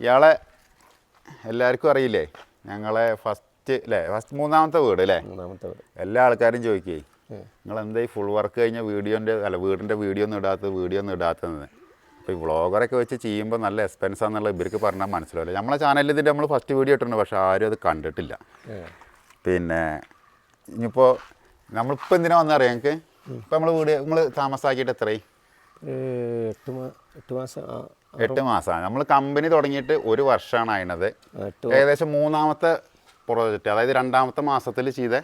ഇയാളെ എല്ലാവർക്കും അറിയില്ലേ? ഞങ്ങളെ ഫസ്റ്റ് അല്ലേ ഫസ്റ്റ് മൂന്നാമത്തെ വീട് അല്ലേ മൂന്നാമത്തെ വീട്. എല്ലാ ആൾക്കാരും ചോദിക്കേ നിങ്ങൾ എന്താ ഈ ഫുൾ വർക്ക് കഴിഞ്ഞ വീഡിയോന്റെ അല്ല വീടിന്റെ വീഡിയോ ഒന്നും ഇടാത്തത് വീഡിയോ ഒന്നും ഇടാത്തതെന്ന്? അപ്പോൾ ഈ വ്ളോഗറൊക്കെ വെച്ച് ചെയ്യുമ്പോൾ നല്ല എക്സ്പെൻസ് ആണെന്നുള്ള ഇവർക്ക് പറഞ്ഞാൽ മനസ്സിലാവില്ല. നമ്മളെ ചാനലിൽ ഇതിന്റെ നമ്മൾ ഫസ്റ്റ് വീഡിയോ ഇട്ടിട്ടുണ്ട് പക്ഷേ ആരും അത് കണ്ടിട്ടില്ല. പിന്നെ ഇനിയിപ്പോൾ നമ്മളിപ്പോൾ എന്തിനാ വന്നറിയാം ഞങ്ങൾക്ക് ഇപ്പോൾ നമ്മൾ വീട് നമ്മൾ താമസാക്കിയിട്ട് എത്രയായി? എട്ട് മാസം എട്ട് മാസമാണ്. നമ്മൾ കമ്പനി തുടങ്ങിയിട്ട് ഒരു വർഷമാണ് അതിനത് ഏകദേശം മൂന്നാമത്തെ പ്രോജക്റ്റ് അതായത് രണ്ടാമത്തെ മാസത്തിൽ ചെയ്ത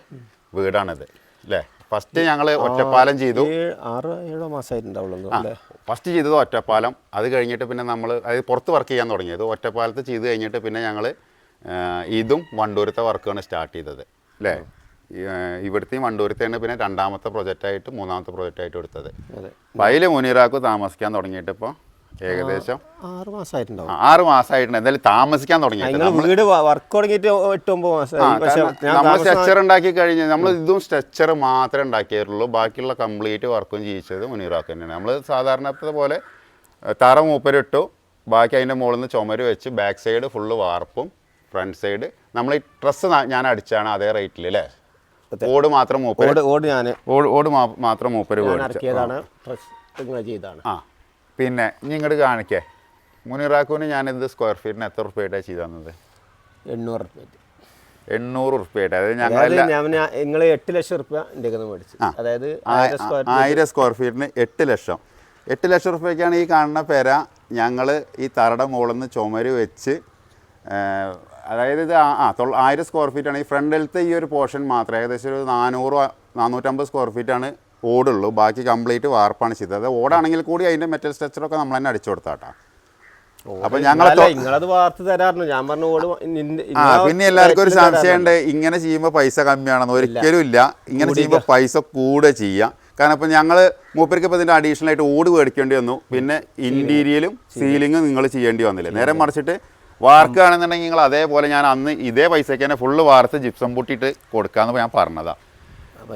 വീടാണിത്. അല്ലേ ഫസ്റ്റ് ഞങ്ങൾ ഒറ്റപ്പാലം ചെയ്തു. ഏഴ് ആറ് ഏഴോ മാസമായിട്ടുണ്ടാവുള്ളൂ അല്ലേ? ഫസ്റ്റ് ചെയ്തത് ഒറ്റപ്പാലം. അത് കഴിഞ്ഞിട്ട് പിന്നെ നമ്മൾ അതായത് പുറത്ത് വർക്ക് ചെയ്യാൻ തുടങ്ങിയത്. ഒറ്റപ്പാലത്ത് ചെയ്ത് കഴിഞ്ഞിട്ട് പിന്നെ ഞങ്ങൾ ഇതും വണ്ടൂരത്തെ വർക്കാണ് സ്റ്റാർട്ട് ചെയ്തത്. അല്ലേ ഇവിടുത്തെയും വണ്ടൂരത്തെയാണ് പിന്നെ രണ്ടാമത്തെ പ്രൊജക്റ്റായിട്ട് മൂന്നാമത്തെ പ്രൊജക്റ്റായിട്ട് എടുത്തത്. അതിൽ മുനീറാക്കു താമസിക്കാൻ തുടങ്ങിയിട്ട് ഇപ്പോൾ ഏകദേശം? ആറ് മാസമായിട്ടുണ്ടാവും. ആറ് മാസമായിട്ടുണ്ട്. എന്തായാലും താമസിക്കാൻ തുടങ്ങി വീട് വർക്ക് തുടങ്ങിയിട്ട് എട്ട് ഒമ്പത് മാസമായി പക്ഷെ ഞാൻ നമ്മൾ സ്ട്രെച്ചർ സ്ട്രക്ചർ ഉണ്ടാക്കി കഴിഞ്ഞ് നമ്മൾ ഇതും സ്ട്രക്ചർ മാത്രമേ ഉണ്ടാക്കിയിട്ടുള്ളൂ. ബാക്കിയുള്ള കംപ്ലീറ്റ് വർക്കും ചെയ്യിച്ചത് മുനീറാക്ക് തന്നെയാണ്. നമ്മൾ സാധാരണ പോലെ തറ മൂപ്പരിട്ടു. ബാക്കി അതിന്റെ മുകളിൽ നിന്ന് ചുമര് വെച്ച് ബാക്ക് സൈഡ് ഫുള്ള് വാർപ്പും ഫ്രണ്ട് സൈഡ് നമ്മൾ ഈ ഡ്രസ്സ് ഞാൻ അടിച്ചാണ് അതേ റേറ്റിൽ അല്ലേ ഓട് മാത്രം മൂപ്പര് ഓട് ഞാൻ ഓട് മാത്രം മൂപ്പര് ചെയ്താണ് ആ. പിന്നെ ഇനി ഇങ്ങോട്ട് കാണിക്കേ. മുനിറാക്കുവിന് ഞാനിത് സ്ക്വയർ ഫീറ്റിന് എത്ര റുപ്യായിട്ടാണ് ചെയ്തു തന്നത്? എണ്ണൂറ് റുപ്യ എണ്ണൂറ് റുപ്യായിട്ട് അതായത് ഞങ്ങൾ നിങ്ങൾ എട്ട് ലക്ഷം റുപ്യ എന്റെ മേടിച്ചു. അതായത് ആയിരം സ്ക്വയർ ഫീറ്റിന് എട്ട് ലക്ഷം. എട്ട് ലക്ഷം റുപ്യക്കാണ് ഈ കാണുന്ന പെര. ഞങ്ങൾ ഈ തറയുടെ മുകളിൽ നിന്ന് ചുമര് വെച്ച് അതായത് ഇത് ആ- ആ തൊള്ള ആയിരം സ്ക്വയർ ഫീറ്റാണ് ഈ ഫ്രണ്ടിലത്തെ ഈ ഒരു പോർഷൻ മാത്രം ഏകദേശം ഒരു നാനൂറ് നാനൂറ്റമ്പത് സ്ക്വയർ ഫീറ്റാണ് ഓടുള്ളൂ. ബാക്കി കംപ്ലീറ്റ് വാർപ്പാണ് ചെയ്തത്. അത് ഓടാണെങ്കിൽ കൂടി അതിന്റെ മെറ്റൽ സ്ട്രക്ചറൊക്കെ നമ്മൾ തന്നെ അടിച്ചു കൊടുത്താട്ടാ. അപ്പൊ അല്ല നിങ്ങളത് വാർത്ത തരാറുണ്ട് ഞാൻ പറഞ്ഞു ഓട് ആ പിന്നെ എല്ലാവർക്കും ഒരു സംശയമുണ്ട്. ഇങ്ങനെ ചെയ്യുമ്പോൾ പൈസ കമ്മിയാണെന്ന് ഒരിക്കലും ഇല്ല. ഇങ്ങനെ ചെയ്യുമ്പോൾ പൈസ കൂടെ ചെയ്യാം. കാരണം ഇപ്പം ഞങ്ങൾ മൂപ്പർക്ക് ഇപ്പോൾ ഇതിന്റെ അഡീഷണൽ ആയിട്ട് ഓട് മേടിക്കേണ്ടി വന്നു. പിന്നെ ഇന്റീരിയലും സീലിങ്ങും നിങ്ങൾ ചെയ്യേണ്ടി വന്നില്ല? നേരെ മറിച്ചിട്ട് വാർക്കുകയാണെന്നുണ്ടെങ്കിൽ നിങ്ങൾ അതേപോലെ ഞാൻ അന്ന് ഇതേ പൈസയ്ക്ക് തന്നെ ഫുള്ള് വാർത്ത് ജിപ്സം പൊട്ടിയിട്ട് കൊടുക്കാമെന്ന് ഞാൻ പറഞ്ഞതാണ്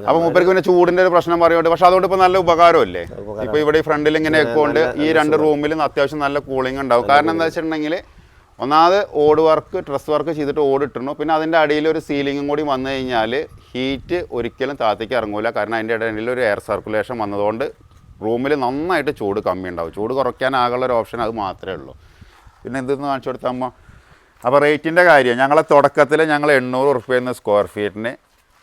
അപ്പൊ മൂപ്പർക്ക് പിന്നെ ചൂടിന്റെ ഒരു പ്രശ്നം പറയുന്നുണ്ട്. പക്ഷെ അതുകൊണ്ട് ഇപ്പൊ നല്ല ഉപകാരമല്ലേ? ഇപ്പൊ ഇവിടെ ഈ ഫ്രണ്ടിൽ ഇങ്ങനെ കൊണ്ട് ഈ രണ്ട് റൂമിലും അത്യാവശ്യം നല്ല കൂളിംഗ് ഉണ്ടാവും. കാരണം എന്താ വെച്ചിട്ടുണ്ടെങ്കിൽ ഒന്നാമത് ഓട് വർക്ക് ഡ്രസ് വർക്ക് ചെയ്തിട്ട് ഓട് ഇട്ടിരുന്നു പിന്നെ അതിന്റെ അടിയിൽ ഒരു സീലിംഗും കൂടി വന്നു കഴിഞ്ഞാൽ ഹീറ്റ് ഒരിക്കലും താത്തേക്ക് ഇറങ്ങൂല. കാരണം അതിന്റെ ഇടയിൽ ഒരു എയർ സർക്കുലേഷൻ വന്നതുകൊണ്ട് റൂമിൽ നന്നായിട്ട് ചൂട് കമ്മി ഉണ്ടാവും. ചൂട് കുറയ്ക്കാനാകുള്ള ഒരു ഓപ്ഷൻ അത് മാത്രമേ ഉള്ളൂ. പിന്നെ എന്തെന്ന് കാണിച്ചു കൊടുത്താൽ അപ്പോൾ റേറ്റിന്റെ കാര്യം. ഞങ്ങളെ തുടക്കത്തിൽ ഞങ്ങൾ എണ്ണൂറ് ഉറുപ്പ്യെന്ന് സ്ക്വയർ ഫീറ്റിന്.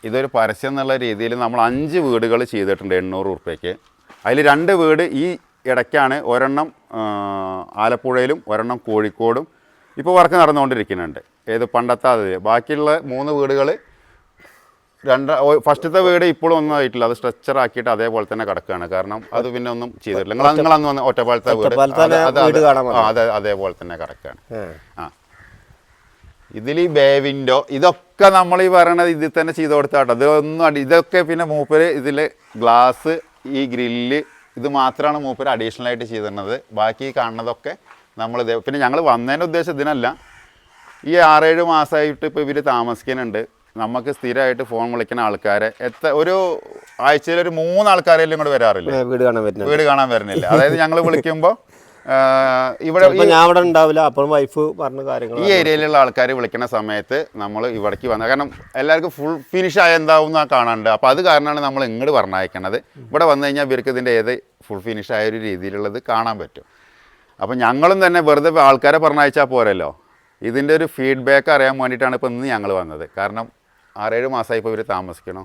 ഇതൊരു പരസ്യം എന്നുള്ള രീതിയിൽ നമ്മൾ അഞ്ച് വീടുകൾ ചെയ്തിട്ടുണ്ട് എണ്ണൂറ് ഉറുപ്പ്യക്ക്. അതിൽ രണ്ട് വീട് ഈ ഇടയ്ക്കാണ് ഒരെണ്ണം ആലപ്പുഴയിലും ഒരെണ്ണം കോഴിക്കോടും ഇപ്പോൾ വർക്ക് നടന്നുകൊണ്ടിരിക്കുന്നുണ്ട്. ഏത് പണ്ടത്തെ അത്. ബാക്കിയുള്ള മൂന്ന് വീടുകൾ രണ്ട് ഫസ്റ്റത്തെ വീട് ഇപ്പോഴും ഒന്നും ആയിട്ടില്ല. അത് സ്ട്രെച്ചർ ആക്കിയിട്ട് അതേപോലെ തന്നെ കിടക്കുകയാണ്. കാരണം അത് പിന്നെ ഒന്നും ചെയ്തിട്ടില്ല. നിങ്ങൾ നിങ്ങൾ അന്ന് വന്ന ഒറ്റപ്പാലത്തെ വീട്. അതേപോലെ തന്നെ കിടക്കുകയാണ്. ആ. ഇതിൽ ഈ ബേ വിൻഡോ ഇതൊക്കെ നമ്മൾ ഈ പറയണത് ഇതിൽ തന്നെ ചെയ്ത് കൊടുത്താട്ടോ. ഇതൊന്നും അടി ഇതൊക്കെ പിന്നെ മൂപ്പര് ഇതിൽ ഗ്ലാസ് ഈ ഗ്രില്ല് ഇത് മാത്രമാണ് മൂപ്പര് അഡീഷണൽ ആയിട്ട് ചെയ്തിരുന്നത്. ബാക്കി കാണുന്നതൊക്കെ നമ്മൾ ഇതേ പിന്നെ ഞങ്ങൾ വന്നതിന്റെ ഉദ്ദേശം ഇതിനല്ല. ഈ ആറേഴ് മാസമായിട്ട് ഇപ്പോൾ ഇവർ താമസിക്കുന്നുണ്ട്. നമുക്ക് സ്ഥിരമായിട്ട് ഫോൺ വിളിക്കുന്ന ആൾക്കാരെ എത്ര ഒരു ആഴ്ചയിൽ ഒരു മൂന്ന് ആൾക്കാരെല്ലാം ഇങ്ങോട്ട് വരാറില്ല? വീട് കാണാൻ വീട് കാണാൻ വരുന്നില്ല. അതായത് ഞങ്ങൾ വിളിക്കുമ്പോൾ ഇവിടെ ഞാൻ ഇവിടെ ഉണ്ടാവില്ല അപ്പം വൈഫ് പറഞ്ഞ കാര്യങ്ങൾ ഈ ഏരിയയിലുള്ള ആൾക്കാർ വിളിക്കുന്ന സമയത്ത് നമ്മൾ ഇവിടേക്ക് വന്നത് കാരണം എല്ലാവർക്കും ഫുൾ ഫിനിഷ് ആയ എന്താവും കാണാണ്ട്. അപ്പോൾ അത് കാരണമാണ് നമ്മൾ ഇങ്ങോട്ട് പറഞ്ഞയക്കണത്. ഇവിടെ വന്നു കഴിഞ്ഞാൽ ഇവർക്ക് ഇതിന്റെ ഏത് ഫുൾ ഫിനിഷ് ആയ ഒരു രീതിയിലുള്ളത് കാണാൻ പറ്റും. അപ്പോൾ ഞങ്ങളും തന്നെ വെറുതെ ആൾക്കാരെ പറഞ്ഞയച്ചാൽ പോരല്ലോ. ഇതിന്റെ ഒരു ഫീഡ്ബാക്ക് അറിയാൻ വേണ്ടിയിട്ടാണ് ഇപ്പോൾ ഇന്ന് ഞങ്ങൾ വന്നത്. കാരണം ആറേഴ് മാസമായി ഇപ്പോൾ ഇവർ താമസിക്കണം.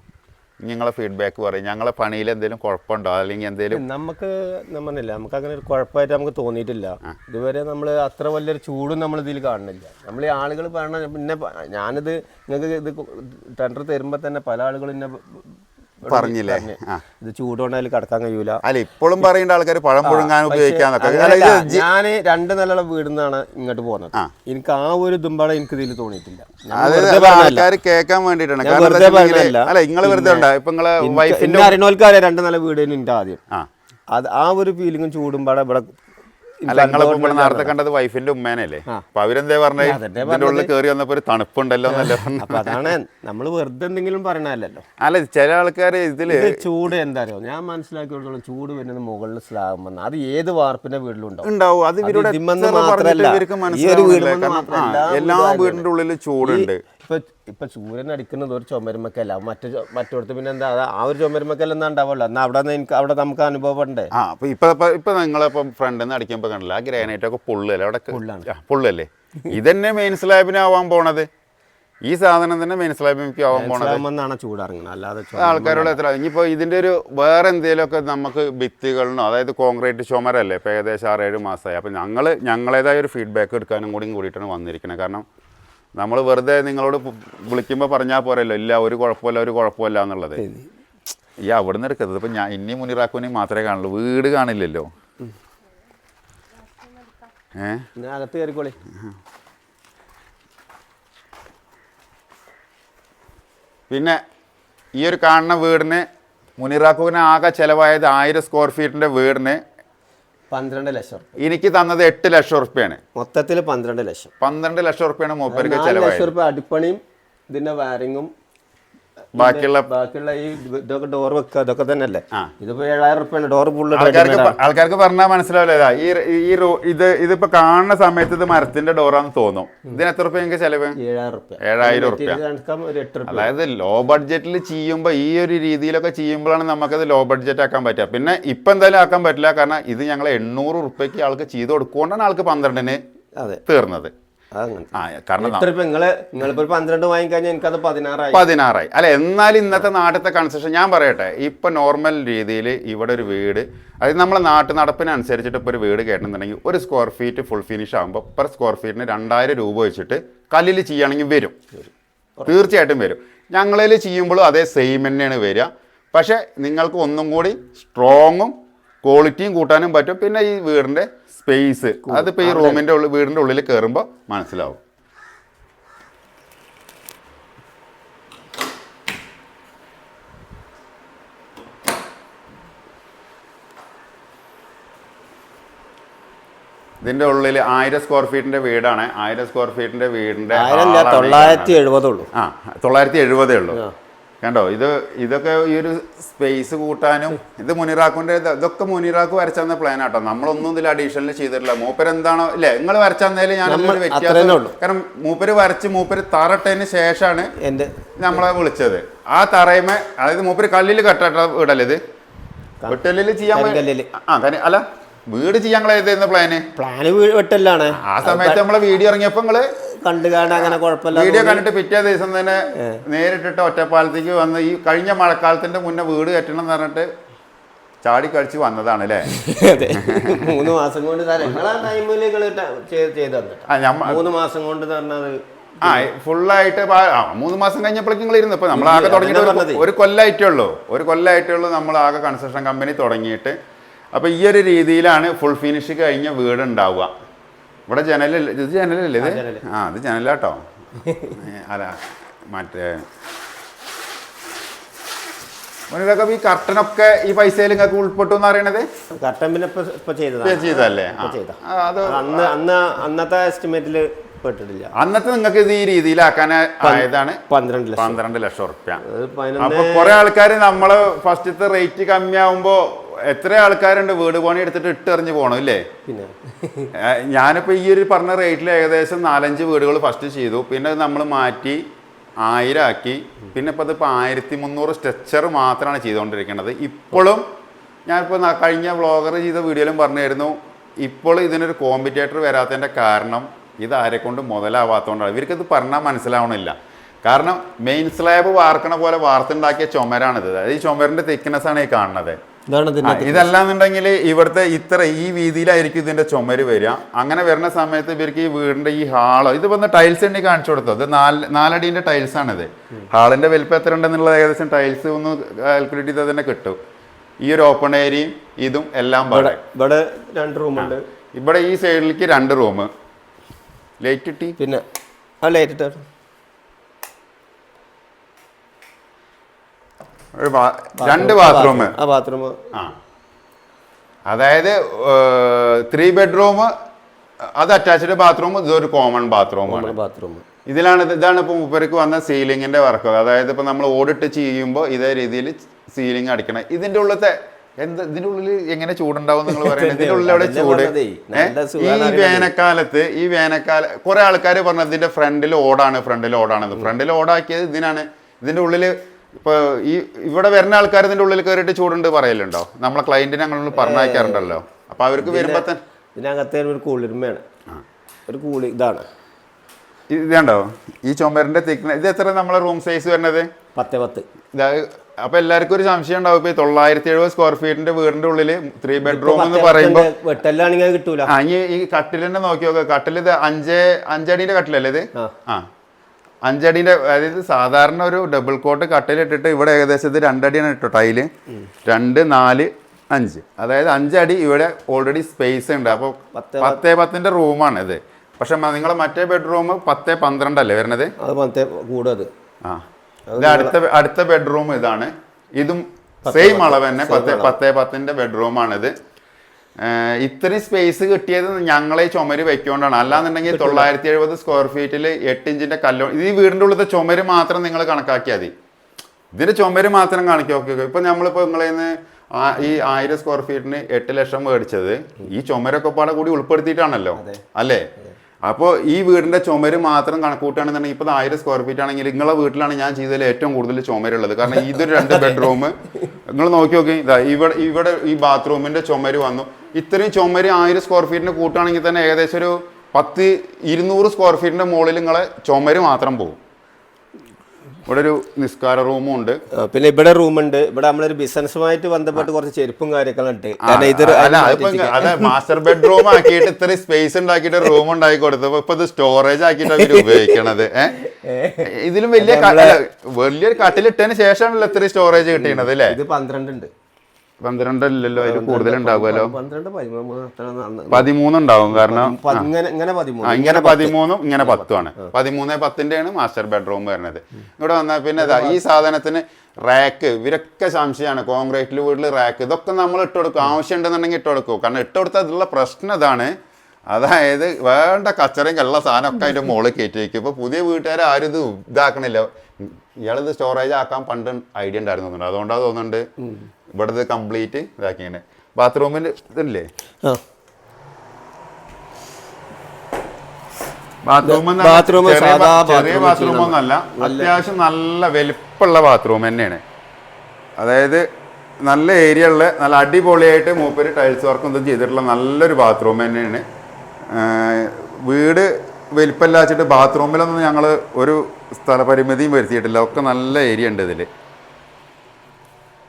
നിങ്ങളെ ഫീഡ്ബാക്ക് പറയും. ഞങ്ങളെ പണിയിൽ എന്തെങ്കിലും കുഴപ്പമുണ്ടോ? അല്ലെങ്കിൽ എന്തെങ്കിലും നമുക്ക് നമ്മളില്ല നമുക്ക് അങ്ങനെ ഒരു കുഴപ്പമായിട്ട് നമുക്ക് തോന്നിയിട്ടില്ല. ഇതുവരെ നമ്മൾ അത്ര വലിയൊരു ചൂടും നമ്മൾ ഇതിൽ കാണുന്നില്ല. നമ്മൾ ഈ ആളുകൾ പറയണ പിന്നെ ഞാനിത് നിങ്ങൾക്ക് ഇത് ടെൻഡർ തരുമ്പോൾ തന്നെ പല ആളുകളും എന്നെ പറഞ്ഞില്ലേ? ഇത് ചൂടുകൊണ്ട് കടക്കാൻ കിടക്കാൻ കഴിയൂല. അല്ല ഇപ്പോഴും പറയേണ്ട ആൾക്കാർ പഴം പുഴുങ്ങാൻ ഉപയോഗിക്കാൻ ഞാൻ രണ്ട് ഇത് വീട് നിന്നാണ് നിലയുള്ള ഇങ്ങോട്ട് പോകുന്നത്. എനിക്ക് ആ ഒരു ദുമ്പാട എനിക്ക് ഇതിൽ തോന്നിയിട്ടില്ല. ആൾക്കാർ കേൾക്കാൻ വേണ്ടിട്ടാണ് വെറുതെ വെച്ചിട്ടുണ്ടെങ്കിൽ പറഞ്ഞതല്ല. അല്ല നിങ്ങൾ വെറുതെ ഉണ്ടാ? ഇപ്പൊ നിങ്ങളെ വൈഫിന്റെ എന്നെ രണ്ട് നില വീട് എന്റെ ആദ്യം. അത് ആ ഒരു ഫീലിങ്ങും ചൂടും പാടെ ഇവിടെ അല്ല നിങ്ങളിപ്പോ ഇവിടെ നേരത്തെ കണ്ടത് വൈഫിന്റെ ഉമ്മേനല്ലേ അപ്പൊ അവരെന്തേ പറഞ്ഞു? ഇതിന്റെ ഉള്ളിൽ കയറി വന്നപ്പോ ഒരു തണുപ്പുണ്ടല്ലോ എന്നല്ലേ. അപ്പൊ അതാണ് നമ്മൾ വെറുതെ എന്തെങ്കിലും പറയണല്ലോ അല്ല ചില ആൾക്കാർ ഇതിൽ ചൂട് എന്താ അറിയോ ഞാൻ മനസ്സിലാക്കിയോളം ചൂട് വരുന്നത് മുകളിൽ സ്ലാബ് അത് ഏത് വാർപ്പിന്റെ വീട്ടിലും ഉണ്ടാവും. അത് ഇവരുടെ അത് ഇതിമെന്ന് എത്ര പറഞ്ഞിട്ട് മാത്രല്ല. ഇവർക്ക് ഈ ഒരു വീട് മനസ്സിലാവുന്നില്ല. കൊണ്ട് കാരണം, മാത്രം ആ, എല്ലാ എല്ലാ വീടും വീടിന്റെ ഉള്ളിൽ ചൂടുണ്ട്. ഇപ്പൊ ഇപ്പൊ സൂര്യൻ അടിക്കുന്നത് ഒരു ചുമരുമക്കല്ല മറ്റു മറ്റോടത്ത് പിന്നെ എന്താ ആ ഒരു ചുമരുമക്കല്ല എന്നാ ഉണ്ടാവുള്ളൂ. എന്നാ അവിടെ നിന്ന് എനിക്ക് അവിടെ നമുക്ക് അനുഭവപ്പെടണ്ടേ? ആ അപ്പൊ ഇപ്പൊ ഇപ്പൊ- ഇപ്പൊ നിങ്ങളിപ്പോ ഫ്രണ്ടിൽ നിന്ന് അടിക്കുമ്പോ കണ്ടില്ല ആ ഗ്രാനൈറ്റ് ഒക്കെ പുള്ളല്ലേ? അവിടെ പുള്ളല്ലേ? ഇതന്നെ മെയിൻ സ്ലാബിനാവാൻ പോണത്. ഈ സാധനം തന്നെ മെയിൻ സ്ലാബിലേക്ക് ആവാൻ പോണത്. ചൂടിറങ്ങുന്നത്? അല്ലാതെ ആൾക്കാരോട് എത്ര ഇനിയിപ്പോൾ ഇതിന്റെ ഒരു വേറെ എന്തെങ്കിലുമൊക്കെ നമുക്ക് ഭിത്തികളിനോ അതായത് കോൺക്രീറ്റ് ചുമരല്ലേ? ഇപ്പോൾ ഏകദേശം ആറേഴ് മാസമായി അപ്പം ഞങ്ങൾ ഞങ്ങളേതായ ഒരു ഫീഡ്ബാക്ക് എടുക്കാനും കൂടി കൂടിയിട്ടാണ് വന്നിരിക്കുന്നത് കാരണം നമ്മൾ വെറുതെ നിങ്ങളോട് വിളിക്കുമ്പോൾ പറഞ്ഞാൽ പോരല്ലോ. ഇല്ല ഒരു കുഴപ്പമില്ല ഒരു കുഴപ്പമില്ല എന്നുള്ളത്. ഈ അവിടെ നിന്ന് എടുക്കരുത്. ഇപ്പം ഞാൻ ഇനി മുനിറാക്കുവിനെയും മാത്രമേ കാണുള്ളൂ. വീട് കാണില്ലല്ലോ. അകത്ത് കയറിക്കോളി. പിന്നെ ഈ ഒരു കാണുന്ന വീടിന് മുനിറാക്കുവിന് ആകെ ചിലവായത് ആയിരം സ്ക്വയർ ഫീറ്റിന്റെ വീടിന് പന്ത്രണ്ട് ലക്ഷം എനിക്ക് തന്നത് എട്ട് ലക്ഷം റുപ്യാണ് മൊത്തത്തിൽ പന്ത്രണ്ട് ലക്ഷം. പന്ത്രണ്ട് ലക്ഷം റുപ്യാണ് മൂപ്പർക്ക് നാല് ലക്ഷം ചെലവായത്. റുപ്യ അടിപ്പണിയും ഇതിന്റെ വയറിങ്ങും ബാക്കിയുള്ള ബാക്കിയുള്ള ഈ ഇതൊക്കെ ഡോർ വെക്കുക ഇതൊക്കെ തന്നെയല്ലേ. ഇതിപ്പോ ഏഴായിരം റുപ്യാണ് ഡോർ ഫുള്ള് ആൾക്കാർക്ക് ആൾക്കാർക്ക് പറഞ്ഞാൽ മനസ്സിലാവില്ല ഈ ഈ ഇത് ഇതിപ്പോ കാണുന്ന സമയത്ത് ഇത് മരത്തിന്റെ ഡോറാന്ന് തോന്നും. ഇതിന് എത്ര റുപ്യ നിങ്ങൾക്ക് ചെലവ്? ഏഴായിരം റുപ്യ ഏഴായിരം റുപ്യ അതായത് ലോ ബഡ്ജറ്റിൽ ചെയ്യുമ്പോൾ ഈ ഒരു രീതിയിലൊക്കെ ചെയ്യുമ്പോഴാണ് നമുക്കത് ലോ ബഡ്ജറ്റ് ആക്കാൻ പറ്റുക. പിന്നെ ഇപ്പൊ എന്തായാലും ആക്കാൻ പറ്റില്ല കാരണം ഇത് ഞങ്ങൾ എണ്ണൂറ് റുപ്യക്ക് ആൾക്ക് ചെയ്ത് കൊടുക്കുകൊണ്ടാണ് ആൾക്ക് പന്ത്രണ്ടിന് തീർന്നത്. കാരണം നിങ്ങൾ നിങ്ങളിപ്പോ പന്ത്രണ്ട് വാങ്ങിക്കഴിഞ്ഞാൽ എനിക്കത് പതിനാറായി. പതിനാറായി. അല്ല എന്നാലും ഇന്നത്തെ നാട്ടിലത്തെ കൺസ്ട്രക്ഷൻ ഞാൻ പറയട്ടെ ഇപ്പൊ നോർമൽ രീതിയിൽ ഇവിടെ ഒരു വീട് അതായത് നമ്മളെ നാട്ടു നടപ്പിനനുസരിച്ചിട്ട് ഇപ്പോൾ ഒരു വീട് കേട്ടിട്ടുണ്ടെങ്കിൽ ഒരു സ്ക്വയർ ഫീറ്റ് ഫുൾ ഫിനിഷ് ആകുമ്പോൾ പെർ സ്ക്വയർ ഫീറ്റിന് രണ്ടായിരം രൂപ വെച്ചിട്ട് കല്ലിൽ ചെയ്യുകയാണെങ്കിൽ വരും. തീർച്ചയായിട്ടും വരും. ഞങ്ങളിൽ ചെയ്യുമ്പോഴും അതേ സെയിം തന്നെയാണ് വരിക. പക്ഷേ നിങ്ങൾക്ക് ഒന്നും കൂടി സ്ട്രോങ്ങും ക്വാളിറ്റിയും കൂട്ടാനും പറ്റും. പിന്നെ ഈ വീടിന്റെ സ്പേസ് അതിപ്പോൾ ഈ റൂമിന്റെ ഉള്ളിൽ വീടിന്റെ ഉള്ളിൽ കയറുമ്പോൾ മനസ്സിലാവും. ഇതിന്റെ ഉള്ളിൽ ആയിരം സ്ക്വയർ ഫീറ്റിന്റെ വീടാണ്. ആയിരം സ്ക്വയർ ഫീറ്റിന്റെ വീടിന്റെ തൊള്ളായിരത്തി എഴുപതുള്ളൂ. ആ തൊള്ളായിരത്തി എഴുപതേ ഉള്ളൂ. കണ്ടോ? ഇത് ഇതൊക്കെ ഈ ഒരു സ്പേസ് കൂട്ടാനും ഇത് മുനിറാക്കുവിന്റെ ഇത് ഇതൊക്കെ മുനിറാക്ക് വരച്ചെന്ന പ്ലാൻ ആട്ടോ. നമ്മളൊന്നും ഇതിൽ അഡീഷണൽ ചെയ്തിട്ടില്ല. മൂപ്പര് എന്താണോ ഇല്ലേ? നിങ്ങൾ വരച്ചെന്നതിൽ ഞാൻ വ്യത്യാസം കാരണം മൂപ്പര് വരച്ച് മൂപ്പര് തറട്ടതിന് ശേഷമാണ് എന്റെ നമ്മളെ വിളിച്ചത്. ആ തറയുമ അതായത് മൂപ്പര് കല്ലിൽ കെട്ടട്ട വീടല്ലേ ഇത്? വെട്ടലിൽ ചെയ്യാൻ. ആ അല്ല വീട് ചെയ്യാൻ ഏതായിരുന്നു പ്ലാന് പ്ലാന് വെട്ടല്ലാണ്. ആ സമയത്ത് നമ്മളെ വീഡിയോ ഇറങ്ങിയപ്പോ നിങ്ങൾ കണ്ടു കാണാൻ അങ്ങനെ കുഴപ്പമില്ല വീഡിയോ കണ്ടിട്ട് പിറ്റേ ദിവസം തന്നെ നേരിട്ടിട്ട് ഒറ്റപ്പാലത്തേക്ക് വന്ന് ഈ കഴിഞ്ഞ മഴക്കാലത്തിന്റെ മുന്നേ വീട് കെട്ടണം എന്ന് പറഞ്ഞിട്ട് ചാടി കഴിച്ച് വന്നതാണ് അല്ലേ? അതെ. മൂന്ന് മാസം കൊണ്ട് ടൈമിൽ ചെയ്ത് മൂന്ന് മാസം കൊണ്ട് തന്നത് ആ ഫുള്ളായിട്ട് മൂന്ന് മാസം കഴിഞ്ഞപ്പോഴേക്കും നിങ്ങൾ ഇരുന്നു. ഇപ്പൊ നമ്മൾ ആകെ തുടങ്ങിയിട്ട് ഒരു-. കൊല്ലായിട്ടേ ഉള്ളൂ. ഒരു കൊല്ലായിട്ടേ ഉള്ളൂ നമ്മൾ ആകെ കൺസ്ട്രക്ഷൻ കമ്പനി തുടങ്ങിയിട്ട്. അപ്പൊ ഈ ഒരു രീതിയിലാണ് ഫുൾ ഫിനിഷ് കഴിഞ്ഞ വീട് ഉണ്ടാവുക ഇവിടെ ജനലല്ലേ? ഇത് ജനലല്ലേ ഇത്? ആ ഇത് ജനലാട്ടോ. അല്ല മറ്റേ ഇതൊക്കെ ഈ കർട്ടനൊക്കെ ഈ പൈസയിൽ നിങ്ങൾക്ക് ഉൾപ്പെട്ടു എന്ന് പറയണത്? കർട്ടൻ പിന്നെ ഇപ്പൊ ചെയ്തല്ലേ ആ. ഇപ്പൊ ചെയ്ത. ആ, അത് അന്ന് അന്ന് അന്നത്തെ എസ്റ്റിമേറ്റിൽ പെട്ടിട്ടില്ല. അന്നത്തെ നിങ്ങൾക്ക് ഇത് ഈ രീതിയിലാക്കാൻ ആയതാണ്? പന്ത്രണ്ട് ലക്ഷം. പന്ത്രണ്ട് ലക്ഷം ഉറുപ്പ്യ. അപ്പൊ കുറെ ആൾക്കാർ നമ്മൾ ഫസ്റ്റത്തെ റേറ്റ് കമ്മിയാവുമ്പോ എത്ര ആൾക്കാരുണ്ട് വീട് പണി എടുത്തിട്ട് ഇട്ടെറിഞ്ഞ് പോകണം ഇല്ലേ? പിന്നെ. ഏ, ഞാനിപ്പോ ഈ ഒരു പറഞ്ഞ റേറ്റിൽ ഏകദേശം നാലഞ്ച് വീടുകൾ ഫസ്റ്റ് ചെയ്തു. പിന്നെ നമ്മൾ മാറ്റി ആയിരം ആക്കി പിന്നെ ഇപ്പൊ അതിപ്പോ ആയിരത്തി മുന്നൂറ് സ്ട്രെച്ചർ മാത്രമാണ് ചെയ്തുകൊണ്ടിരിക്കുന്നത് ഇപ്പോഴും ഞാനിപ്പോൾ കഴിഞ്ഞ വ്ളോഗർ ചെയ്ത വീഡിയോയിലും പറഞ്ഞായിരുന്നു ഇപ്പോൾ ഇതിനൊരു കോമ്പറ്റേറ്റർ വരാത്തതിന്റെ കാരണം ഇത് ആരെ കൊണ്ട് മുതലാവാത്തതുകൊണ്ടാണ് ഇവർക്കത് പറഞ്ഞാൽ മനസ്സിലാവണില്ല. കാരണം മെയിൻ സ്ലാബ് വാർക്കണ പോലെ വാർത്തുണ്ടാക്കിയ ചുമരാണിത്. അതായത് ഈ ചുമരിന്റെ തിക്നെസ് ആണ് ഈ കാണുന്നത്. ഇതല്ലാന്നുണ്ടെങ്കിൽ ഇവിടുത്തെ ഇത്ര ഈ വീതിയിലായിരിക്കും ഇതിന്റെ ചുമര് വരിക. അങ്ങനെ വരുന്ന സമയത്ത് ഇവർക്ക് ഈ വീടിന്റെ ഈ ഹാളോ ഇത് വന്ന് ടൈൽസ് എണ്ണി കാണിച്ചു കൊടുത്തു. അത് നാല് നാലടീന്റെ ടൈൽസ് ആണിത് ഹാളിന്റെ വലിപ്പം എത്ര ഉണ്ടെന്നുള്ളത് ഏകദേശം ടൈൽസ് ഒന്ന് കാൽക്കുലേറ്റ് ചെയ്താൽ തന്നെ കിട്ടും. ഈ ഒരു ഓപ്പൺ ഏരിയയും ഇതും എല്ലാം ഇവിടെ രണ്ട് റൂമുണ്ട് ഇവിടെ ഈ സൈഡിലേക്ക് രണ്ട് റൂം ലൈറ്റ് ഇട്ടി പിന്നെ ആ ലൈറ്റ് ഇട്ടു ഒരു രണ്ട് ബാത്റൂം. ആ ബാത്റൂം. ആ അതായത് ത്രീ ബെഡ്റൂം അത് അറ്റാച്ച്ഡ് ബാത്റൂം ഇതൊരു കോമൺ ബാത്റൂമാണ് ബാത്റൂം ഇതിലാണ് ഇതാണ് ഇപ്പോൾ മൂപ്പർക്ക് വന്ന സീലിങ്ങിന്റെ വർക്ക് അതായത് ഇപ്പോൾ നമ്മൾ ഓടിട്ട് ചെയ്യുമ്പോൾ ഇതേ രീതിയിൽ സീലിംഗ് അടിക്കണം. ഇതിന്റെ ഉള്ളത്തെ എന്ത് ഇതിന്റെ ഉള്ളിൽ എങ്ങനെ ചൂടുണ്ടാവും നിങ്ങൾ പറയുന്നത്? ഇതിന്റെ ഉള്ളിൽ അവിടെ ചൂട്? ഈ വേനൽക്കാലത്ത് ഈ വേനൽക്കാല കുറെ ആൾക്കാർ പറഞ്ഞത് ഇതിന്റെ ഫ്രണ്ടിൽ ഓടാണ് ഫ്രണ്ടിൽ ഓടാണ് ഫ്രണ്ടിൽ ഓടാക്കിയത് ഇതിനാണ്. ഇതിന്റെ ഉള്ളിൽ ഇപ്പൊ ഈ ഇവിടെ വരുന്ന ആൾക്കാർ ഇതിന്റെ ഉള്ളിൽ കയറിയിട്ട് ചൂടുണ്ട് പറയലുണ്ടോ? നമ്മളെ ക്ലയന്റിനെ അങ്ങനെ പറഞ്ഞയക്കാറുണ്ടല്ലോ. അപ്പൊ അവർക്ക് വരുമ്പോൾ തന്നെ ഇതിനകത്തെ ഒരു കുളിർമയാണ്. ഒരു കൂളി ഇതാണ്. ഇതുണ്ടോ? ഈ ചുമരിന്റെ തിക്നെസ് ഇത് എത്ര നമ്മളെ റൂം സൈസ് വരുന്നത്? പത്ത് പത്ത്. അപ്പോൾ അപ്പൊ എല്ലാവർക്കും ഒരു സംശയം ഉണ്ടാവും. ഇപ്പൊ ഈ തൊള്ളായിരത്തി എഴുപത് സ്ക്വയർ ഫീറ്റിന്റെ വീടിന്റെ ഉള്ളിൽ ത്രീ ബെഡ്റൂം എന്ന് പറയുമ്പോൾ വെട്ടല്ലാണെങ്കിൽ കിട്ടൂല. ആ ഈ ഈ കട്ടിലിനെ നോക്കി നോക്കുക കട്ടിൽ ഇത് അഞ്ച് അഞ്ചടിന്റെ കട്ടിലല്ലേ ഇത്? ആ. ആ അഞ്ചടിന്റെ അതായത് സാധാരണ ഒരു ഡബിൾ കോട്ട് കട്ടിലിട്ടിട്ട് ഇവിടെ ഏകദേശം ഇത് രണ്ടടിയാണ് ഇട്ടോ ടൈൽ രണ്ട് നാല് അഞ്ച്. അതായത് അഞ്ചടി ഇവിടെ ഓൾറെഡി സ്പേസ് ഉണ്ട്. അപ്പോൾ പത്ത് പത്തേ പത്തിന്റെ റൂമാണ് ഇത്. പക്ഷെ നിങ്ങളെ മറ്റേ ബെഡ്റൂം പത്തേ പന്ത്രണ്ടല്ലേ വരുന്നത്? അത് പത്തേ കൂടും അത്. ആ. ഇത് അടുത്ത അടുത്ത ബെഡ്റൂം ഇതാണ്. ഇതും സെയിം അളവ് തന്നെ പത്തേ പത്തേ പത്തിന്റെ ബെഡ്റൂമാണിത് ഇത്രയും സ്പേസ് കിട്ടിയത് ഞങ്ങളെ ചുമര് വെക്കൊണ്ടാണ് അല്ലാന്നുണ്ടെങ്കിൽ തൊള്ളായിരത്തി എഴുപത് സ്ക്വയർ ഫീറ്റിൽ എട്ട് ഇഞ്ചിന്റെ കല്ലോ ഇത് ഈ വീടിന്റെ ഉള്ളത്തെ ചുമര് മാത്രം നിങ്ങൾ കണക്കാക്കിയാൽ മതി. ഇതിന്റെ ചുമര് മാത്രം കാണിക്കുക ഓക്കെ ഇപ്പൊ നമ്മളിപ്പോ നിങ്ങളെ ഈ ആയിരം സ്ക്വയർ ഫീറ്റിന് എട്ട് ലക്ഷം മേടിച്ചത് ഈ ചുമരൊക്കെ പാടെ കൂടി ഉൾപ്പെടുത്തിയിട്ടാണല്ലോ. അല്ലേ? അപ്പോൾ ഈ വീടിന്റെ ചുമര് മാത്രം കണക്കൂട്ടുകയാണെന്നുണ്ടെങ്കിൽ ഇപ്പോൾ ആയിരം സ്ക്വയർ ഫീറ്റ് ആണെങ്കിൽ നിങ്ങളെ വീട്ടിലാണ് ഞാൻ ചെയ്തതിൽ ഏറ്റവും കൂടുതൽ ചുമരുള്ളത്. കാരണം ഇതൊരു രണ്ട് ബെഡ്റൂം നിങ്ങൾ നോക്കി നോക്കി ഇതാ ഇവിടെ ഇവിടെ ഈ ബാത്റൂമിന്റെ ചുമര് വന്നു. ഇത്രയും ചുമര് ആയിരം സ്ക്വയർ ഫീറ്റിന് കൂട്ടുകയാണെങ്കിൽ തന്നെ ഏകദേശം ഒരു പത്ത് ഇരുന്നൂറ് സ്ക്വയർ ഫീറ്റിന്റെ മുകളിൽ നിങ്ങളെ ചുമര് മാത്രം പോകും. ഇവിടെ ഒരു നിസ്കാര റൂമും ഉണ്ട്. പിന്നെ ഇവിടെ റൂമുണ്ട് ഇവിടെ നമ്മളൊരു ബിസിനസ്സുമായിട്ട് ബന്ധപ്പെട്ട് കുറച്ച് ചെരുപ്പും കാര്യങ്ങളും ഉണ്ട്. കാരണം ഇത് അല്ല മാസ്റ്റർ ബെഡ്റൂം ആക്കിയിട്ട് ഇത്ര സ്പേസ് ഉണ്ടാക്കിയിട്ട് റൂം ഉണ്ടാക്കി കൊടുത്തപ്പോ ഇപ്പൊ ഇത് സ്റ്റോറേജ് ആക്കിയിട്ട് അവർ ഉപയോഗിക്കണത്. ഇതിലും വലിയ വലിയൊരു കട്ടിലിട്ടതിന് ശേഷമാണല്ലോ ഇത്ര സ്റ്റോറേജ് കിട്ടിയത് അല്ലേ? ഇത് പന്ത്രണ്ട് ഉണ്ട്. പന്ത്രണ്ടല്ലല്ലോ അതിൽ കൂടുതൽ ഉണ്ടാവുമല്ലോ പന്ത്രണ്ട് പതിമൂന്ന് അത്ര നന്ന- ഉണ്ടാവും കാരണം ഇങ്ങനെ പതിമൂന്ന്. ഇങ്ങനെ പത്തുമാണ് പതിമൂന്ന് പത്തിന്റെയാണ് മാസ്റ്റർ ബെഡ്റൂം വരുന്നത്. ഇവിടെ വന്നാൽ പിന്നെ ഈ സാധനത്തിന് റാക്ക് ഇവരൊക്കെ സംശയമാണ്. കോൺക്രീറ്റിൽ വീട്ടിൽ റാക്ക് ഇതൊക്കെ നമ്മൾ ഇട്ട് കൊടുക്കും. ആവശ്യമുണ്ടെന്നുണ്ടെങ്കിൽ ഇട്ട് കൊടുക്കും. കാരണം ഇട്ട് കൊടുത്താൽ അതിലുള്ള പ്രശ്നം ഇതാണ്. അതായത് വേണ്ട കച്ചറയും കള്ള സാധനമൊക്കെ അതിന്റെ മുകളിൽ കയറ്റി വയ്ക്കും ഇപ്പൊ പുതിയ വീട്ടുകാർ ആരും ഇത് ഇതാക്കണില്ല. ഇയാളിത് സ്റ്റോറേജ് ആക്കാൻ പണ്ട് ഐഡിയ ഉണ്ടായിരുന്നു അതുകൊണ്ടാണ് തോന്നുന്നുണ്ട്. ഇവിടെ കംപ്ലീറ്റ് ഇതാക്കിയാണ് ബാത്റൂമിൽ ഇതല്ലേ? ബാത്റൂം ചെറിയ ബാത്റൂം ഒന്നല്ല അത്യാവശ്യം നല്ല വലിപ്പമുള്ള ബാത്റൂം തന്നെയാണ്. അതായത് നല്ല ഏരിയ ഉള്ള നല്ല അടിപൊളിയായിട്ട് മൂപ്പര് ടൈൽസ് വർക്ക് ഒന്നും ചെയ്തിട്ടുള്ള നല്ലൊരു ബാത്റൂം തന്നെയാണ്. വീട് വീട് വലിപ്പമില്ലാച്ചിട്ട് ബാത്റൂമിലൊന്നും ഞങ്ങൾ ഒരു സ്ഥലപരിമിതിയും വരുത്തിയിട്ടില്ല. ഒക്കെ നല്ല ഏരിയ ഉണ്ട് ഇതിൽ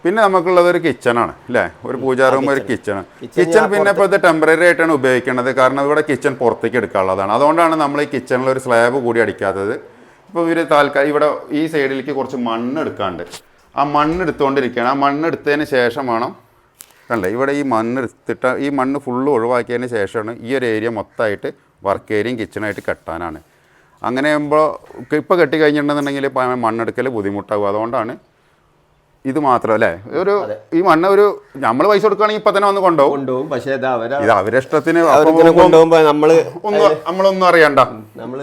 പിന്നെ നമുക്കുള്ളത് ഒരു കിച്ചണാണ് അല്ലേ ഒരു പൂജാ റൂം ഒരു കിച്ചൺ കിച്ചൺ പിന്നെ ഇപ്പോൾ ഇത് ടെമ്പററി ആയിട്ടാണ് ഉപയോഗിക്കേണ്ടത് കാരണം ഇവിടെ കിച്ചൺ പുറത്തേക്ക് എടുക്കാനുള്ളതാണ്. അതുകൊണ്ടാണ് നമ്മൾ ഈ കിച്ചണിൽ ഒരു സ്ലാബ് കൂടി അടിക്കാത്തത്. ഇപ്പോൾ ഇവർ താൽക്കാലം ഇവിടെ ഈ സൈഡിലേക്ക് കുറച്ച് മണ്ണ് എടുക്കാണ്ട്. ആ മണ്ണ് എടുത്തുകൊണ്ടിരിക്കുകയാണ് ആ മണ്ണ് എടുത്തതിന് ശേഷം വേണം കണ്ടേ ഇവിടെ ഈ മണ്ണ് എടുത്തിട്ട് ഈ മണ്ണ് ഫുള്ള് ഒഴിവാക്കിയതിന് ശേഷമാണ് ഈ ഒരു ഏരിയ മൊത്തമായിട്ട് വർക്ക് ഏരിയയും കിച്ചണായിട്ട് കെട്ടാനാണ്. അങ്ങനെ ആകുമ്പോൾ ഇപ്പോൾ കെട്ടി കഴിഞ്ഞിട്ടുണ്ടെന്നുണ്ടെങ്കിൽ മണ്ണെടുക്കൽ ബുദ്ധിമുട്ടാകും. അതുകൊണ്ടാണ് ഇത് മാത്രം അല്ലേ? ഒരു ഈ മണ്ണ് ഒരു നമ്മൾ പൈസ കൊടുക്കുകയാണെങ്കിൽ ഇപ്പൊ തന്നെ വന്ന് കൊണ്ടുപോകും. കൊണ്ടുപോകും. പക്ഷെ ഇത് അവരെ ഇത് അവരെ ഇഷ്ടത്തിന് അവരിങ്ങനെ കൊണ്ടുപോകുമ്പോ നമ്മൾ ഒന്നും നമ്മളൊന്നും അറിയണ്ട. നമ്മൾ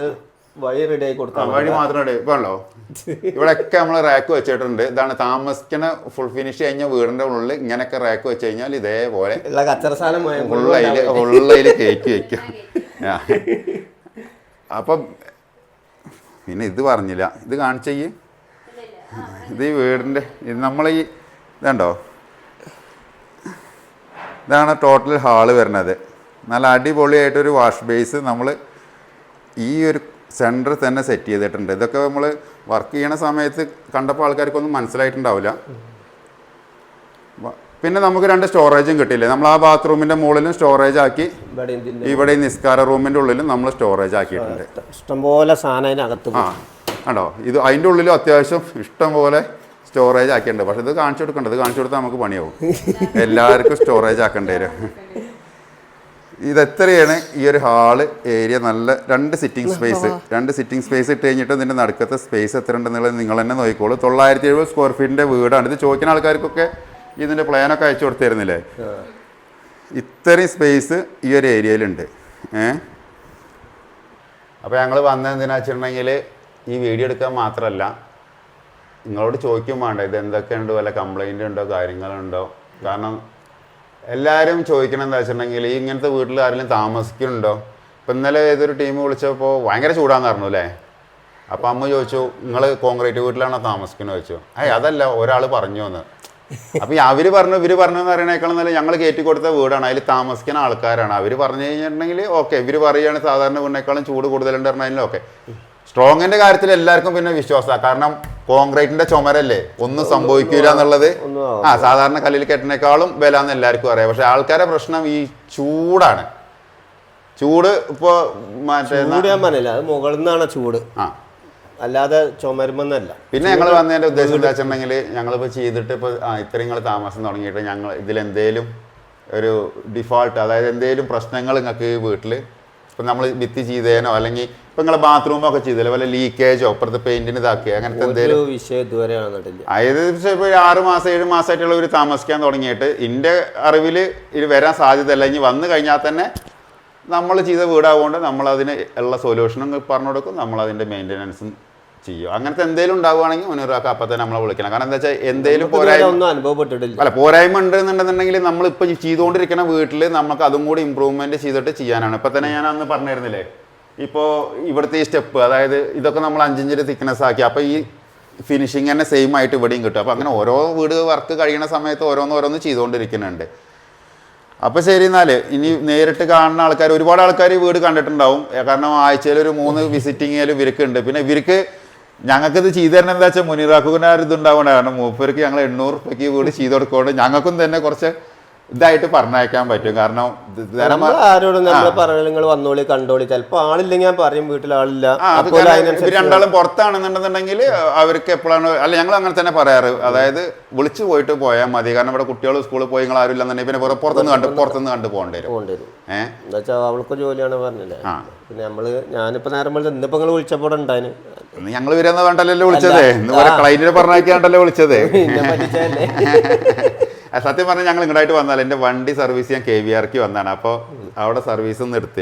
വഴി റെഡി ആയി ആ, കൊടുത്താൽ വഴി മാത്രം ഇപ്പല്ലോ ഇവിടെയൊക്കെ നമ്മൾ റാക്ക് വെച്ചിട്ടുണ്ട്. ഇതാണ് താമസിക്കുന്ന ഫുൾ ഫിനിഷ് കഴിഞ്ഞ വീടിന്റെ ഉള്ളിൽ ഇങ്ങനെയൊക്കെ റാക്ക് വെച്ച് കഴിഞ്ഞാൽ ഇതേപോലെ ഉള്ള കച്ചറ സാധനം മുഴുവൻ ഫുള്ളയിൽ ഫുള്ളയിൽ കേക്ക് വെക്കും. അപ്പം പിന്നെ ഇത് പറഞ്ഞില്ല. ഇത് കാണിച്ചയ്യ് ഇത് ഈ വീടിന്റെ ഇത് നമ്മൾ ഈ ഇതുണ്ടോ? ഇതാണ് ടോട്ടൽ ഹാൾ വരുന്നത്. നല്ല അടിപൊളിയായിട്ടൊരു വാഷ് ബേസ് നമ്മൾ ഈ ഒരു സെന്റർ തന്നെ സെറ്റ് ചെയ്തിട്ടുണ്ട്. ഇതൊക്കെ നമ്മൾ വർക്ക് ചെയ്യണ സമയത്ത് കണ്ടപ്പോൾ ആൾക്കാർക്കൊന്നും മനസ്സിലായിട്ടുണ്ടാവില്ല. പിന്നെ നമുക്ക് രണ്ട് സ്റ്റോറേജും കിട്ടിയില്ലേ? നമ്മൾ ആ ബാത്റൂമിന്റെ മുകളിലും സ്റ്റോറേജ് ആക്കി ഇവിടെ നിസ്കാര റൂമിന്റെ ഉള്ളിലും നമ്മൾ സ്റ്റോറേജ് ആക്കിയിട്ടുണ്ട്. ഇഷ്ടംപോലെ സാധനം അതിനകത്ത് ആ ആണോ ഇത് അതിന്റെ ഉള്ളിലും അത്യാവശ്യം ഇഷ്ടം പോലെ സ്റ്റോറേജ് ആക്കിയിട്ടുണ്ട്. പക്ഷെ ഇത് കാണിച്ചു കൊടുക്കണ്ട. ഇത് കാണിച്ചു കൊടുത്താൽ നമുക്ക് പണിയാവും. എല്ലാവർക്കും സ്റ്റോറേജ് ആക്കേണ്ടി വരും. ഇതെത്രയാണ് ഈ ഒരു ഹാൾ ഏരിയ നല്ല രണ്ട് സിറ്റിംഗ് സ്പേസ് രണ്ട് സിറ്റിംഗ് സ്പേസ് ഇട്ട് കഴിഞ്ഞിട്ട് ഇതിന്റെ നടുക്കത്തെ സ്പേസ് എത്ര ഉണ്ടെന്നുള്ളത് നിങ്ങൾ തന്നെ നോക്കിക്കോളൂ. തൊള്ളായിരത്തി എഴുപത് സ്ക്വയർ ഫീറ്റിന്റെ വീടാണ്. ഇത് ചോദിക്കുന്ന ആൾക്കാർക്കൊക്കെ ഇതിന്റെ പ്ലാനൊക്കെ അയച്ചു കൊടുത്തിരുന്നില്ലേ? ഇത്രയും സ്പേസ് ഈ ഒരു ഏരിയയിലുണ്ട് ഏ? അപ്പോൾ ഞങ്ങൾ വന്നത് എന്തിനാ വെച്ചിട്ടുണ്ടെങ്കിൽ ഈ വീഡിയോ എടുക്കാൻ മാത്രമല്ല നിങ്ങളോട് ചോദിക്കും വേണ്ട ഇത് എന്തൊക്കെയുണ്ട് വല്ല കംപ്ലൈന്റ് ഉണ്ടോ കാര്യങ്ങളുണ്ടോ? കാരണം എല്ലാവരും ചോദിക്കണം എന്താ വെച്ചിട്ടുണ്ടെങ്കിൽ ഈ ഇങ്ങനത്തെ വീട്ടിൽ ആരെങ്കിലും താമസിക്കുന്നുണ്ടോ? ഇപ്പം ഇന്നലെ ഏതൊരു ടീം വിളിച്ചപ്പോൾ ഭയങ്കര ചൂടാന്ന് പറഞ്ഞു അല്ലേ? അപ്പം അമ്മ ചോദിച്ചു നിങ്ങൾ കോൺക്രീറ്റ് വീട്ടിലാണോ താമസിക്കുന്നത്? ചോദിച്ചു. ഏയ് അതല്ല ഒരാൾ പറഞ്ഞു എന്ന്. അപ്പം അവർ പറഞ്ഞു ഇവർ പറഞ്ഞു എന്ന് പറയണേക്കാളും നല്ല ഞങ്ങൾ കയറ്റി കൊടുത്ത വീടാണ് അതിൽ താമസിക്കുന്ന ആൾക്കാരാണ്. അവർ പറഞ്ഞു കഴിഞ്ഞിട്ടുണ്ടെങ്കിൽ ഓക്കെ ഇവർ പറയുകയാണെങ്കിൽ സാധാരണ വീടിനേക്കാളും ചൂട് കൂടുതലുണ്ട് പറഞ്ഞാലും ഓക്കെ. സ്ട്രോങ്ങിന്റെ കാര്യത്തിൽ എല്ലാവർക്കും പിന്നെ വിശ്വാസമാണ്. കാരണം കോൺക്രീറ്റിന്റെ ചുമരല്ലേ? ഒന്നും സംഭവിക്കില്ല എന്നുള്ളത്. ആ സാധാരണ കല്ലിൽ കെട്ടിനേക്കാളും വില എന്ന് എല്ലാവർക്കും അറിയാം. പക്ഷെ ആൾക്കാരെ പ്രശ്നം ഈ ചൂടാണ്. ചൂട് ഇപ്പോ മറ്റേ ഞാൻ പറഞ്ഞില്ല. അത് മുകളിൽ നിന്നാണ് ചൂട്. ആ. അല്ലാതെ ചുമരുമെന്നല്ല. പിന്നെ ഞങ്ങൾ വന്നതിന്റെ ഉദ്ദേശം എന്താ വെച്ചിട്ടുണ്ടെങ്കിൽ ഞങ്ങളിപ്പോൾ ചെയ്തിട്ട് ഇപ്പോൾ ഇത്രയും നിങ്ങൾ താമസം തുടങ്ങിയിട്ട് ഞങ്ങൾ ഇതിൽ എന്തേലും ഒരു ഡിഫോൾട്ട് അതായത് എന്തേലും പ്രശ്നങ്ങൾ നിങ്ങൾക്ക് വീട്ടിൽ ഇപ്പം നമ്മൾ ഭിത്തി ചെയ്തേനോ? അല്ലെങ്കിൽ ഇപ്പം നിങ്ങളെ ബാത്റൂമോ ഒക്കെ ചെയ്തല്ലോ വല്ല ലീക്കേജോ അപ്പുറത്ത് പെയിന്റിന് ഇതാക്കിയോ അങ്ങനത്തെ എന്തേലും? ഒരു വിഷയം ഇതുവരെ അതായത് ഇപ്പോൾ ഒരു ആറ് മാസം ഏഴ് മാസമായിട്ടുള്ള ഒരു താമസിക്കാൻ തുടങ്ങിയിട്ട് എന്റെ അറിവിൽ ഇത് വരാൻ സാധ്യതയല്ല. ഇനി വന്നു കഴിഞ്ഞാൽ തന്നെ നമ്മൾ ചെയ്ത നമ്മൾ നമ്മളതിന് ഉള്ള സൊല്യൂഷനും പറഞ്ഞു കൊടുക്കും. നമ്മൾ നമ്മളതിന്റെ മെയിന്റെനൻസും ചെയ്യും? അങ്ങനത്തെ എന്തെങ്കിലും ഉണ്ടാവുകയാണെങ്കിൽ മുന്നൂറാക്ക് അപ്പം തന്നെ നമ്മളെ വിളിക്കണം. കാരണം എന്താ വെച്ചാൽ എന്തെങ്കിലും പോരായ്മ ഒന്നും അനുഭവപ്പെട്ടിട്ടില്ല. അല്ല പോരായ്മ ഉണ്ട് എന്നുണ്ടെന്നുണ്ടെങ്കിൽ നമ്മളിപ്പോൾ ചെയ്തുകൊണ്ടിരിക്കുന്ന വീട്ടിൽ നമുക്ക് അതും കൂടി ഇമ്പ്രൂവ്മെന്റ് ചെയ്തിട്ട് ചെയ്യാനാണ്. ഇപ്പം തന്നെ ഞാൻ അന്ന് പറഞ്ഞിരുന്നില്ലേ? ഇപ്പോൾ ഇവിടുത്തെ ഈ സ്റ്റെപ്പ് അതായത് ഇതൊക്കെ നമ്മൾ അഞ്ചിഞ്ചിന്റെ തിക്നെസ് ആക്കി അപ്പോൾ ഈ ഫിനിഷിങ് തന്നെ സെയിം ആയിട്ട് ഇവിടെയും കിട്ടും. അപ്പോൾ അങ്ങനെ ഓരോ വീട് വർക്ക് കഴിയുന്ന സമയത്ത് ഓരോന്ന് ഓരോന്ന് ചെയ്തുകൊണ്ടിരിക്കുന്നുണ്ട്. അപ്പോൾ ശരി എന്നാൽ ഇനി നേരിട്ട് കാണുന്ന ആൾക്കാർ ഒരുപാട് ആൾക്കാർ വീട് കണ്ടിട്ടുണ്ടാവും. കാരണം ആഴ്ചയിൽ ഒരു മൂന്ന് വിസിറ്റിങ്ങിൽ ഇവർക്ക് ഉണ്ട്. പിന്നെ ഇവർക്ക് ഞങ്ങൾക്കിത് ചെയ്തു തരണം എന്താ വെച്ചാൽ മുനിറാക്കുവിന് ആ ഒരു ഇതുണ്ടാവണം. കാരണം മൂപ്പർക്ക് ഞങ്ങൾ എണ്ണൂറ് റുപ്യക്ക് കൂടി ചെയ്ത് കൊടുക്കുകൊണ്ട് ഞങ്ങൾക്കും തന്നെ കുറച്ച് ഇതായിട്ട് പറഞ്ഞയക്കാൻ പറ്റും. കാരണം ആരോടും നമ്മൾ പറഞ്ഞ നിങ്ങൾ വന്നോളി കണ്ടോളി. ചിലപ്പോ ആളില്ലെങ്കിൽ ഞാൻ പറയും വീട്ടിൽ ആളില്ല. രണ്ടാളും പുറത്താണെന്നുണ്ടെന്നുണ്ടെങ്കിൽ അവർക്ക് എപ്പോഴാണ് അല്ല ഞങ്ങൾ അങ്ങനെ തന്നെ പറയാറ്. അതായത് വിളിച്ചു പോയിട്ട് പോയാൽ മതി. കാരണം ഇവിടെ കുട്ടികൾ സ്കൂളിൽ പോയി നിങ്ങൾ ആരും ഇല്ലെന്നുണ്ടെങ്കിൽ പിന്നെ പുറ- പുറത്തുനിന്ന് കണ്ട് പുറത്തുനിന്ന് കണ്ട് പോകേണ്ടി വരും. പോകേണ്ടി വരും. എന്താ വെച്ചാൽ അവൾക്ക് ജോലിയാണ് പറഞ്ഞില്ലേ? പിന്നെ നമ്മൾ ഞാനിപ്പോ നേരം വിളിച്ചത് ഇന്നിപ്പോ നിങ്ങൾ വിളിച്ചപ്പോൾ ഉണ്ടായിന്. ഞങ്ങൾ വരുന്ന വേണ്ടല്ലോ വിളിച്ചതേ. ഇന്ന്. ക്ലൈന്റിനെ പറഞ്ഞാക്കിയാണ്ടല്ലോ വിളിച്ചത്. സത്യം പറഞ്ഞാൽ ഞങ്ങൾ ഇങ്ങോട്ടായിട്ട് വന്നാൽ എന്റെ വണ്ടി സർവീസ് ചെയ്യാൻ കെ വി ആർക്ക് വന്നതാണ്. അപ്പോൾ അവിടെ സർവീസ് ഒന്നും എടുത്തില്ല.